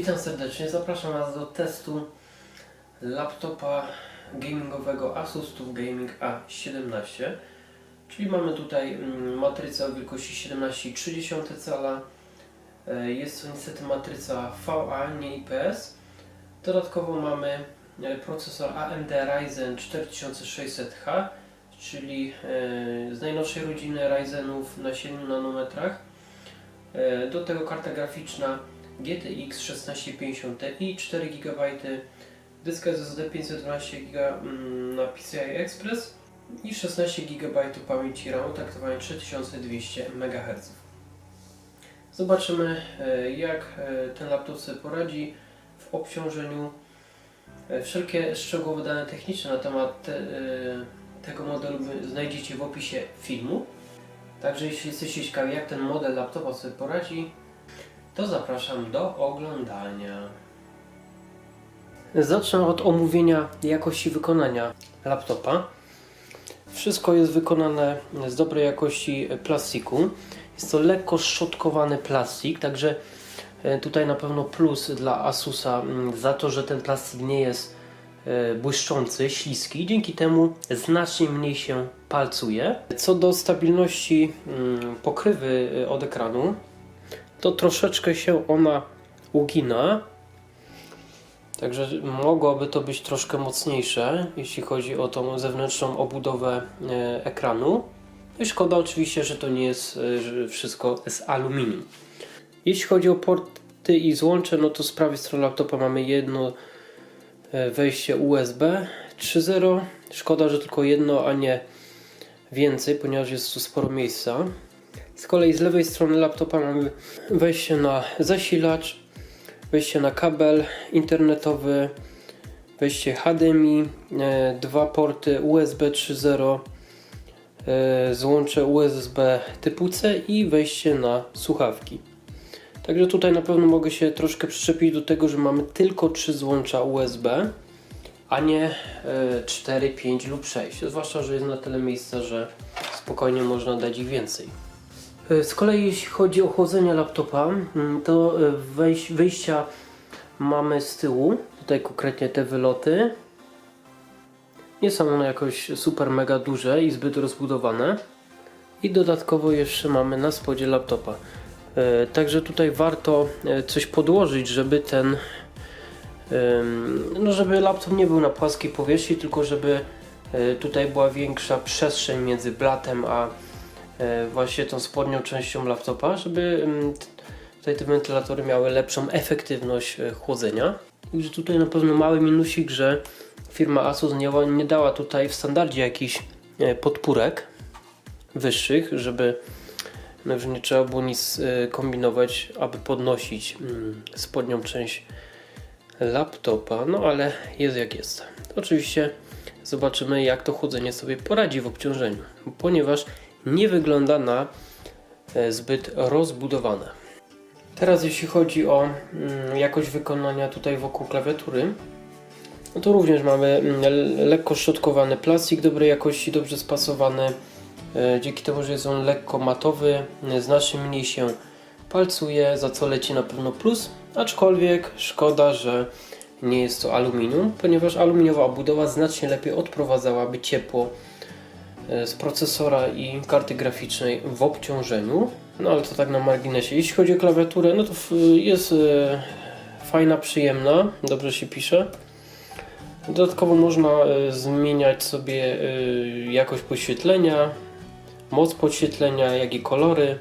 Witam serdecznie, zapraszam Was do testu laptopa gamingowego Asus TUF Gaming A17 czyli mamy tutaj mm, matrycę o wielkości 17,3 cala. E, jest to niestety matryca VA, nie IPS dodatkowo mamy e, procesor AMD Ryzen 4600H czyli e, z najnowszej rodziny Ryzenów na 7 nanometrach. Do tego karta graficzna GTX 1650 Ti, 4 GB dyska SSD 512 GB na PCI Express i 16 GB pamięci RAM, traktowanie 3200 MHz. Zobaczymy e, jak e, ten laptop sobie poradzi w obciążeniu. E, Wszelkie szczegółowe dane techniczne na temat te, tego modelu znajdziecie w opisie filmu. Także jeśli jesteście ciekawi jak ten model laptopa sobie poradzi, to zapraszam do oglądania. Zacznę od omówienia jakości wykonania laptopa. Wszystko jest wykonane z dobrej jakości plastiku. Jest to lekko szczotkowany plastik, także e, tutaj na pewno plus dla Asusa za to, że ten plastik nie jest e, błyszczący, śliski. Dzięki temu znacznie mniej się palcuje. Co do stabilności pokrywy e, od ekranu, to troszeczkę się ona ugina. Także mogłoby to być troszkę mocniejsze, jeśli chodzi o tą zewnętrzną obudowę e, ekranu. No I szkoda oczywiście, że to nie jest e, wszystko z aluminium. Jeśli chodzi o porty i złącze, no to z prawej strony laptopa mamy jedno e, wejście USB 3.0. Szkoda, że tylko jedno, a nie więcej, ponieważ jest tu sporo miejsca. Z kolei z lewej strony laptopa mamy wejście na zasilacz, wejście na kabel internetowy, wejście HDMI, e, dwa porty USB 3.0, e, złącze USB typu C i wejście na słuchawki. Także tutaj na pewno mogę się troszkę przyczepić do tego, że mamy tylko trzy złącza USB, a nie e, 4, 5 lub 6. Zwłaszcza, że jest na tyle miejsca, że spokojnie można dać ich więcej. E, Z kolei jeśli chodzi o chłodzenie laptopa, mm, to e, wejś, wyjścia mamy z tyłu, tutaj konkretnie te wyloty. Nie są one jakoś super mega duże i zbyt rozbudowane. I dodatkowo jeszcze mamy na spodzie laptopa. E, Także tutaj warto coś podłożyć, żeby ten no żeby laptop nie był na płaskiej powierzchni, tylko żeby tutaj była większa przestrzeń między blatem a właśnie tą spodnią częścią laptopa, żeby mm, tutaj te wentylatory miały lepszą efektywność e, chłodzenia. Także tutaj na pewno mały minusik, że firma Asus nie, nie dała tutaj w standardzie jakichś e, podpórek wyższych, żeby no, nie trzeba było nic e, kombinować, aby podnosić mm, spodnią część laptopa, no ale jest jak jest. Oczywiście zobaczymy jak to chłodzenie sobie poradzi w obciążeniu, ponieważ nie wygląda na e, zbyt rozbudowane. Teraz jeśli chodzi o mm, jakość wykonania tutaj wokół klawiatury, no to również mamy mm, le- lekko szczotkowany plastik dobrej jakości, dobrze spasowany, e, dzięki temu, że jest on lekko matowy, e, znacznie mniej się palcuje, za co leci na pewno plus, aczkolwiek szkoda, że nie jest to aluminium, ponieważ aluminiowa obudowa znacznie lepiej odprowadzałaby ciepło z procesora i karty graficznej w obciążeniu. No ale to tak na marginesie. Jeśli chodzi o klawiaturę, no to jest e, fajna, przyjemna, dobrze się pisze. Dodatkowo można e, zmieniać sobie e, jakość podświetlenia, moc podświetlenia, jak i kolory.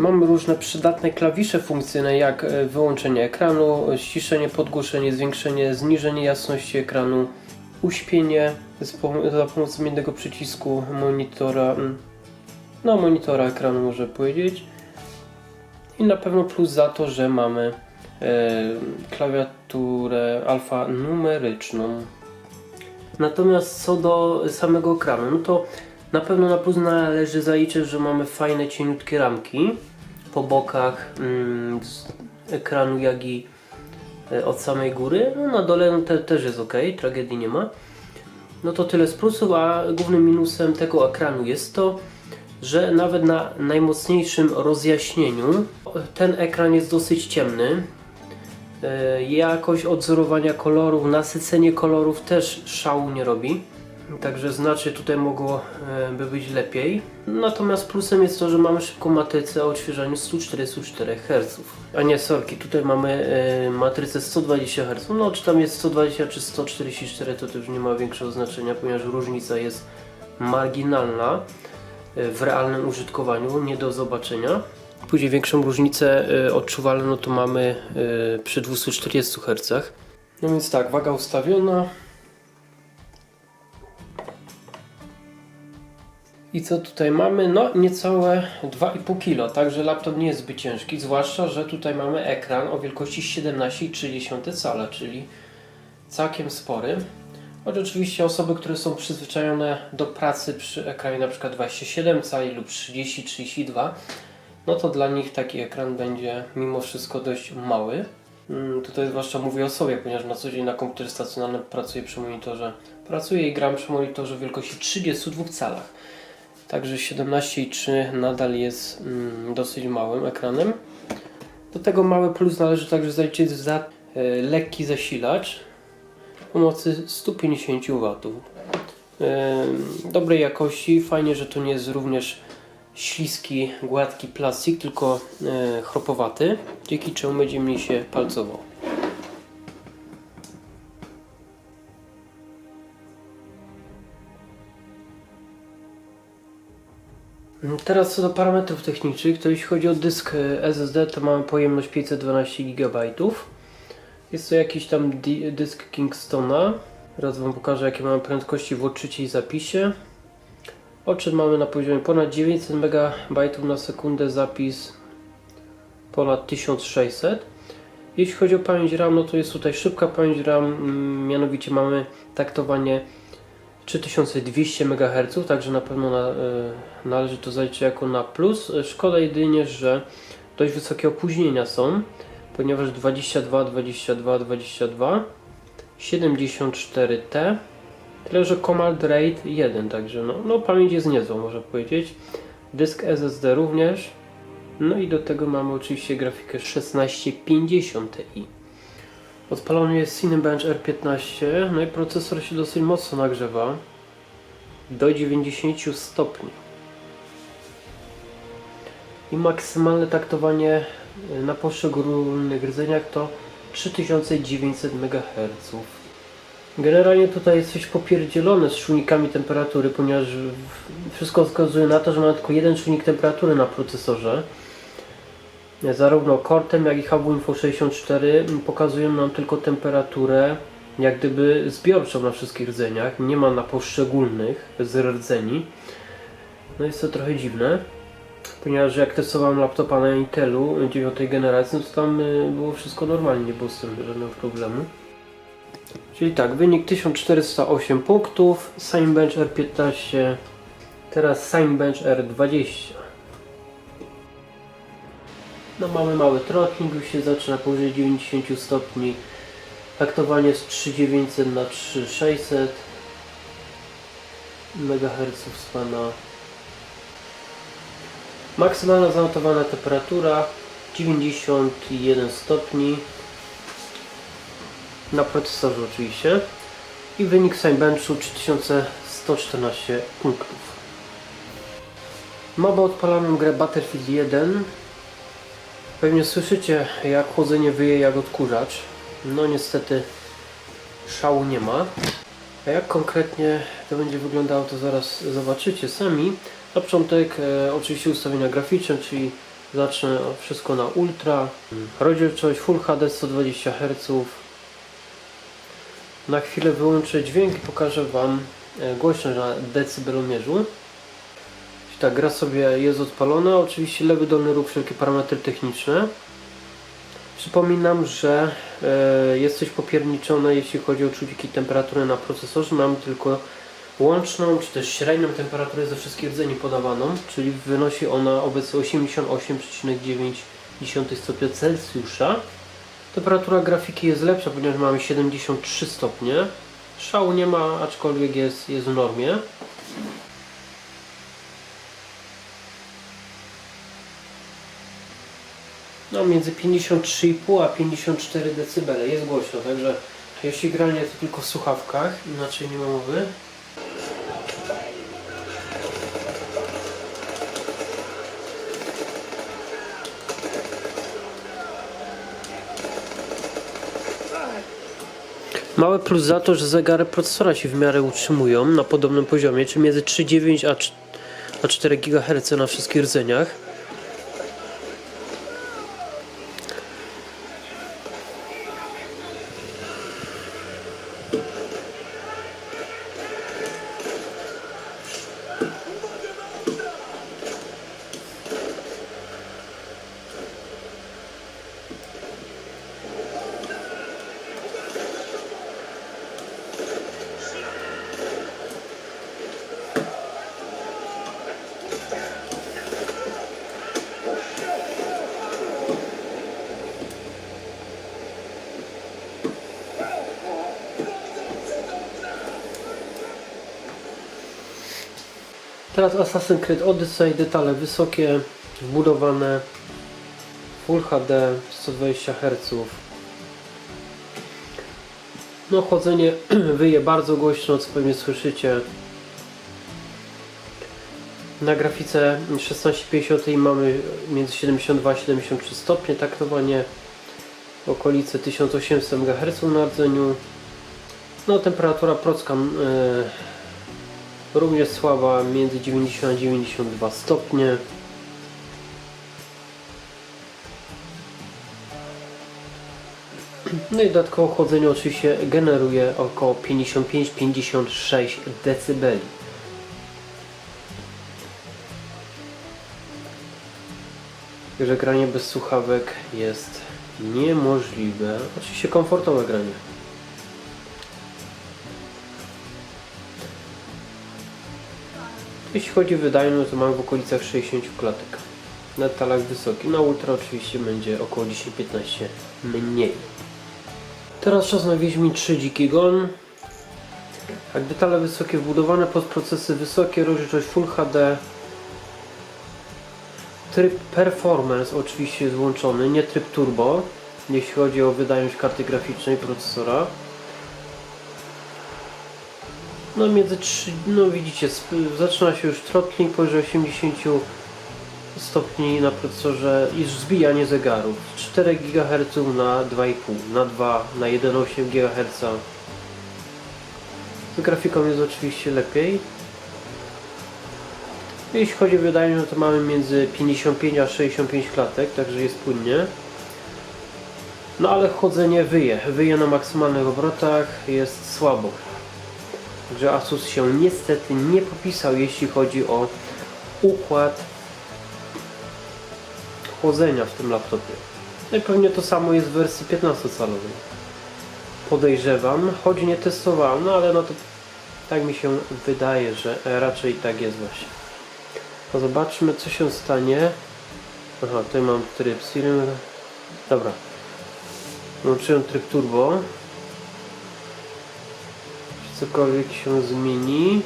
Mamy różne przydatne klawisze funkcyjne, jak e, wyłączenie ekranu, ściszenie, podgłoszenie, zwiększenie, zniżenie jasności ekranu, uśpienie za pomocą jednego przycisku monitora, mm, no monitora ekranu może powiedzieć. I na pewno plus za to, że mamy e, klawiaturę alfanumeryczną. Natomiast co do samego ekranu, no to na pewno na plus należy zaliczyć, że mamy fajne cieniutkie ramki po bokach mm, ekranu, jak i e, od samej góry. No na dole no, te, też jest ok, tragedii nie ma. No to tyle z plusów, a głównym minusem tego ekranu jest to, że nawet na najmocniejszym rozjaśnieniu ten ekran jest dosyć ciemny. E, Jakość odzorowania kolorów, nasycenie kolorów też szału nie robi. Także znacznie tutaj mogłoby być lepiej. Natomiast plusem jest to, że mamy szybką matrycę o odświeżaniu 144 Hz. A nie, sorki, tutaj mamy e, matrycę 120 Hz. No, czy tam jest 120 czy 144, to też nie ma większego znaczenia, ponieważ różnica jest marginalna e, w realnym użytkowaniu, nie do zobaczenia. Później większą różnicę e, odczuwalną no to mamy e, przy 240 Hz. No więc tak, waga ustawiona. I co tutaj mamy? No niecałe 2,5 kg, także laptop nie jest zbyt ciężki, zwłaszcza, że tutaj mamy ekran o wielkości 17,3 cala, czyli całkiem spory. Choć oczywiście osoby, które są przyzwyczajone do pracy przy ekranie przykład 27 cali lub 30-32, no to dla nich taki ekran będzie mimo wszystko dość mały. Mm, Tutaj zwłaszcza mówię o sobie, ponieważ na co dzień na komputerze stacjonarnym pracuję przy monitorze. Pracuję i gram przy monitorze wielkości 32 calach. Także 17,3 nadal jest mm, dosyć małym ekranem. Do tego mały plus należy także zaliczyć za e, lekki zasilacz o mocy 150 W. E, dobrej jakości, fajnie, że to nie jest również śliski, gładki plastik, tylko e, chropowaty, dzięki czemu będzie mi się palcował. Teraz co do parametrów technicznych, to jeśli chodzi o dysk e, SSD, to mamy pojemność 512 GB. Jest to jakiś tam dysk Kingstona. Teraz Wam pokażę jakie mamy prędkości w odczycie i zapisie. Odczyt mamy na poziomie ponad 900 MB na sekundę, zapis ponad 1600. Jeśli chodzi o pamięć RAM, no to jest tutaj szybka pamięć RAM, mm, mianowicie mamy taktowanie 3200 MHz, także na pewno na, y, należy to zaliczyć jako na plus. Szkoda jedynie, że dość wysokie opóźnienia są, ponieważ 22, 22, 22, 74T, tyle że Command Rate 1, także no, no pamięć jest niezła można powiedzieć. Dysk SSD również. No i do tego mamy oczywiście grafikę 1650 Ti. Odpalony jest Cinebench R15, no i procesor się dosyć mocno nagrzewa do 90 stopni. I maksymalne taktowanie y, na poszczególnych rdzeniach to 3900 MHz. Generalnie tutaj jest coś popierdzielone z czujnikami temperatury, ponieważ wszystko wskazuje na to, że mamy tylko jeden czujnik temperatury na procesorze. Zarówno Cortem, jak i Hubu Info 64 pokazują nam tylko temperaturę jak gdyby zbiorczą na wszystkich rdzeniach, nie ma na poszczególnych z rdzeni. No jest to trochę dziwne, ponieważ jak testowałem laptopa na Intelu 9 generacji, no to tam y, było wszystko normalnie, nie było z tym żadnego problemu. Czyli tak, wynik 1408 punktów, Signbench R15, teraz Signbench R20. No mamy mały trotnik, już się zaczyna powyżej 90 stopni. Taktowanie z 3900 na 3600 MHz spana. Maksymalna zanotowana temperatura 91 stopni. Na procesorze oczywiście. I wynik Signbenchu 3114 punktów. Mamy odpaloną grę Battlefield 1. Pewnie słyszycie jak chłodzenie wyje jak odkurzacz. No niestety szału nie ma. A jak konkretnie to będzie wyglądało to zaraz zobaczycie sami. Na początek e, oczywiście ustawienia graficzne, czyli zacznę wszystko na ultra. Rozdzielczość Full HD 120 Hz. Na chwilę wyłączę dźwięk i pokażę Wam e, głośność na decybelomierzu. Ta gra sobie jest odpalona. Oczywiście lewy dolny róg, wszelkie parametry techniczne. Przypominam, że e, jest coś popierniczone jeśli chodzi o czujniki temperatury na procesorze. Mamy tylko łączną czy też średnią temperaturę ze wszystkich rdzeni podawaną, czyli wynosi ona obecnie 88,9 stopnia Celsjusza. Temperatura grafiki jest lepsza, ponieważ mamy 73 stopnie. Szału nie ma, aczkolwiek jest, jest w normie. No, między 53,5 a 54 dB. Jest głośno, także jeśli granie to tylko w słuchawkach, inaczej nie ma mowy. Mały plus za to, że zegary procesora się w miarę utrzymują na podobnym poziomie, czyli między 3,9 a cz- a 4 GHz na wszystkich rdzeniach. Teraz Assassin's Creed Odyssey, detale wysokie, wbudowane, Full HD, 120 Hz. No chodzenie wyje bardzo głośno, co pewnie słyszycie. Na grafice 1650 mamy między 72 a 73 stopnie taktowanie, okolice 1800 MHz na rdzeniu. No temperatura procka e, Również słaba, między 90 a 92 stopnie. No i dodatkowo chłodzenie oczywiście generuje około 55-56 dB. Także granie bez słuchawek jest niemożliwe. Oczywiście komfortowe granie. Jeśli chodzi o wydajność, to mam w okolicach 60 klatek. Na talach wysokich, na ultra oczywiście będzie około 10-15 mniej. Teraz czas na Wiedźmin 3 Dziki Gon. Jak detale wysokie wbudowane pod procesy wysokie, rozdzielczość Full HD. Tryb Performance oczywiście jest włączony, nie tryb Turbo, jeśli chodzi o wydajność karty graficznej procesora. No między 3, no widzicie, zaczyna się już throttling powyżej 80 stopni na procesorze i zbijanie zegarów. 4 GHz na 2,5, na 2, na 1,8 GHz. Z grafiką jest oczywiście lepiej. Jeśli chodzi o wydajność, no to mamy między 55 a 65 klatek, także jest płynnie. No ale chodzenie wyje, wyje na maksymalnych obrotach, jest słabo. Także Asus się niestety nie popisał, jeśli chodzi o układ chłodzenia w tym laptopie. No i pewnie to samo jest w wersji 15-calowej. Podejrzewam, choć nie testowałem, no ale no to tak mi się wydaje, że raczej tak jest właśnie. To zobaczmy co się stanie. Aha, tutaj mam tryb Siri. Dobra. Włączyłem tryb turbo cokolwiek się zmieni.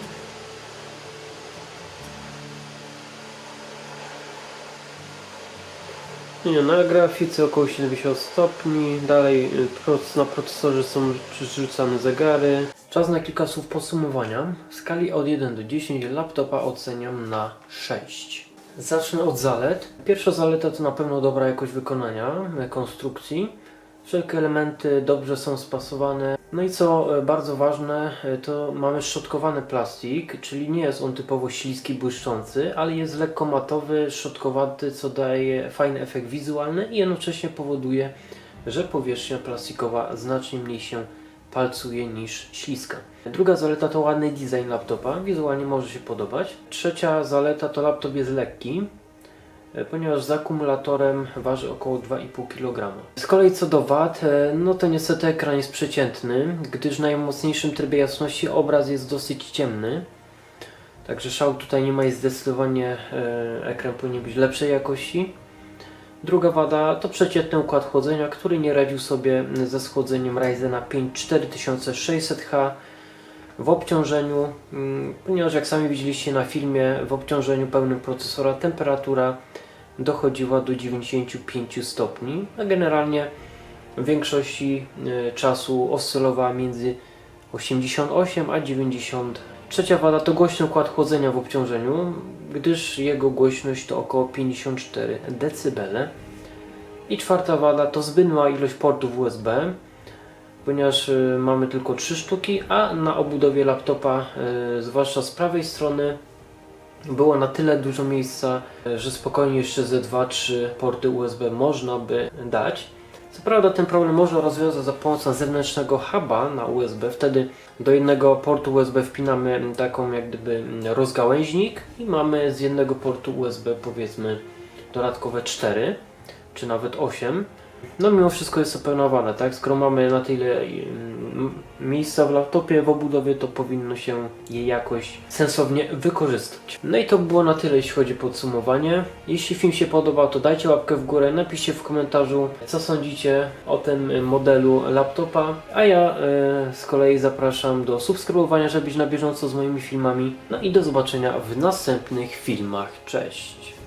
Nie, na grafice około 70 stopni, dalej y, na procesorze są rzucane zegary. Czas na kilka słów podsumowania. W skali od 1 do 10 laptopa oceniam na 6. Zacznę od zalet. Pierwsza zaleta to na pewno dobra jakość wykonania, konstrukcji. Wszelkie elementy dobrze są spasowane. No i co e, bardzo ważne, e, to mamy szczotkowany plastik, czyli nie jest on typowo śliski, błyszczący, ale jest lekko matowy, szczotkowaty, co daje fajny efekt wizualny i jednocześnie powoduje, że powierzchnia plastikowa znacznie mniej się palcuje niż śliska. Druga zaleta to ładny design laptopa, wizualnie może się podobać. Trzecia zaleta to laptop jest lekki, ponieważ z akumulatorem waży około 2,5 kg. Z kolei co do wad, e, no to niestety ekran jest przeciętny, gdyż w najmocniejszym trybie jasności obraz jest dosyć ciemny. Także szał tutaj nie ma i zdecydowanie e, ekran powinien być lepszej jakości. Druga wada to przeciętny układ chłodzenia, który nie radził sobie ze schłodzeniem Ryzena 5 4600H w obciążeniu, ponieważ jak sami widzieliście na filmie, w obciążeniu pełnym procesora temperatura dochodziła do 95 stopni, a generalnie w większości e, czasu oscylowała między 88 a 90. Trzecia wada to głośny układ chłodzenia w obciążeniu, gdyż jego głośność to około 54 dB. I czwarta wada to zbyt mała ilość portów USB, ponieważ y, mamy tylko 3 sztuki, a na obudowie laptopa, y, zwłaszcza z prawej strony, było na tyle dużo miejsca, y, że spokojnie jeszcze ze 2-3 porty USB można by dać. Co prawda ten problem można rozwiązać za pomocą zewnętrznego huba na USB. Wtedy do jednego portu USB wpinamy taką jak gdyby rozgałęźnik i mamy z jednego portu USB powiedzmy dodatkowe 4 czy nawet 8. No mimo wszystko jest opanowane, tak? Skoro mamy na tyle mm, miejsca w laptopie w obudowie, to powinno się je jakoś sensownie wykorzystać. No i to było na tyle, jeśli chodzi o podsumowanie. Jeśli film się podobał, to dajcie łapkę w górę, napiszcie w komentarzu, co sądzicie o tym modelu laptopa. A ja e, z kolei zapraszam do subskrybowania, żeby być na bieżąco z moimi filmami. No i do zobaczenia w następnych filmach. Cześć!